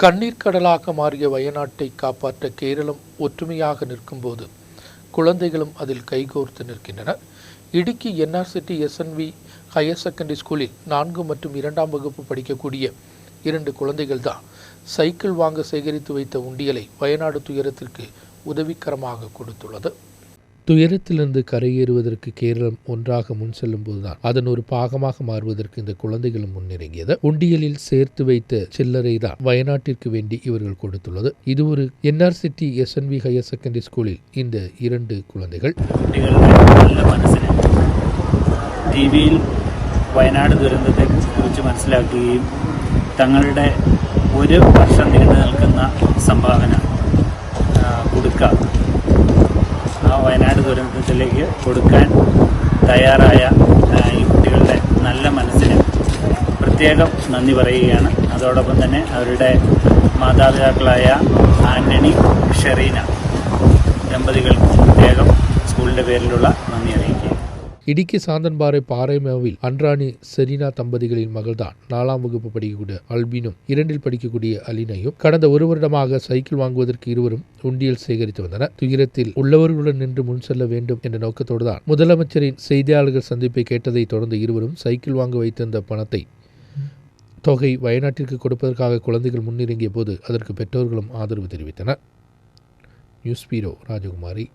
கண்ணீர் கடலாக மாறிய வயநாட்டை காப்பாற்ற கேரளம் ஒற்றுமையாக நிற்கும்போது குழந்தைகளும் அதில் கைகோர்த்து நிற்கின்றன இடுக்கி என்ஆர்சிட்டி எஸ்என்வி ஹையர் செகண்டரி ஸ்கூலில் நான்கு மற்றும் இரண்டாம் வகுப்பு படிக்கக்கூடிய இரண்டு குழந்தைகள் தான் சைக்கிள் வாங்க சேகரித்து வைத்த உண்டியலை வயநாடு துயரத்திற்கு உதவிக்கரமாக கொடுத்துள்ளது. துயரத்திலிருந்து கரையேறுவதற்கு கேரளம் ஒன்றாக முன் செல்லும் போதுதான் அதன் ஒரு பாகமாக மாறுவதற்கு இந்த குழந்தைகளும் முன்னிறங்கியது உண்டியலில் சேர்த்து வைத்த சில்லறை தான் வயநாட்டிற்கு வேண்டி இவர்கள் கொடுத்துள்ளது இது ஒரு என்ஆர்சிட்டி எஸ்என்வி ஹையர் செகண்டரி ஸ்கூலில் இந்த இரண்டு குழந்தைகள் കുട്ടികളുടെ നല്ല മനസ്സിന് ടി വിയിൽ വയനാട് ദുരന്തത്തെ കുറിച്ച് മനസ്സിലാക്കുകയും തങ്ങളുടെ ഒരു വർഷം നീണ്ടു നിൽക്കുന്ന സംഭാവന ആ, കൊടുക്കുക ആ വയനാട് ദുരന്തത്തിലേക്ക് കൊടുക്കാൻ തയ്യാറായ ഈ കുട്ടികളുടെ നല്ല മനസ്സിന് പ്രത്യേകം നന്ദി പറയുകയാണ്. അതോടൊപ്പം തന്നെ അവരുടെ മാതാപിതാക്കളായ ആന്റണി ഷെറീന ദമ്പതികൾക്ക് പ്രത്യേകം സ്കൂളിന്റെ പേരിലുള്ള നന്ദി അറിയിക്കുക இடுக்கி சாந்தன்பாறை பாறைமாவில் அன்ராணி செரீனா தம்பதிகளின் மகள்தான். நாலாம் வகுப்பு படிக்கக்கூடிய அல்பினும் இரண்டில் படிக்கக்கூடிய அலினையும் கடந்த ஒரு வருடமாக சைக்கிள் வாங்குவதற்கு இருவரும் உண்டியல் சேகரித்து வந்தனர். துயரத்தில் உள்ளவர்களுடன் நின்று முன் செல்ல வேண்டும் என்ற நோக்கத்தோடு தான் முதலமைச்சரின் செய்தியாளர்கள் சந்திப்பை கேட்டதை தொடர்ந்து இருவரும் சைக்கிள் வாங்க வைத்திருந்த பணத்தை தொகை வயநாட்டிற்கு கொடுப்பதற்காக குழந்தைகள் முன்னிறங்கிய போது அதற்கு பெற்றோர்களும் ஆதரவு தெரிவித்தனர். News bureau Rajakumari.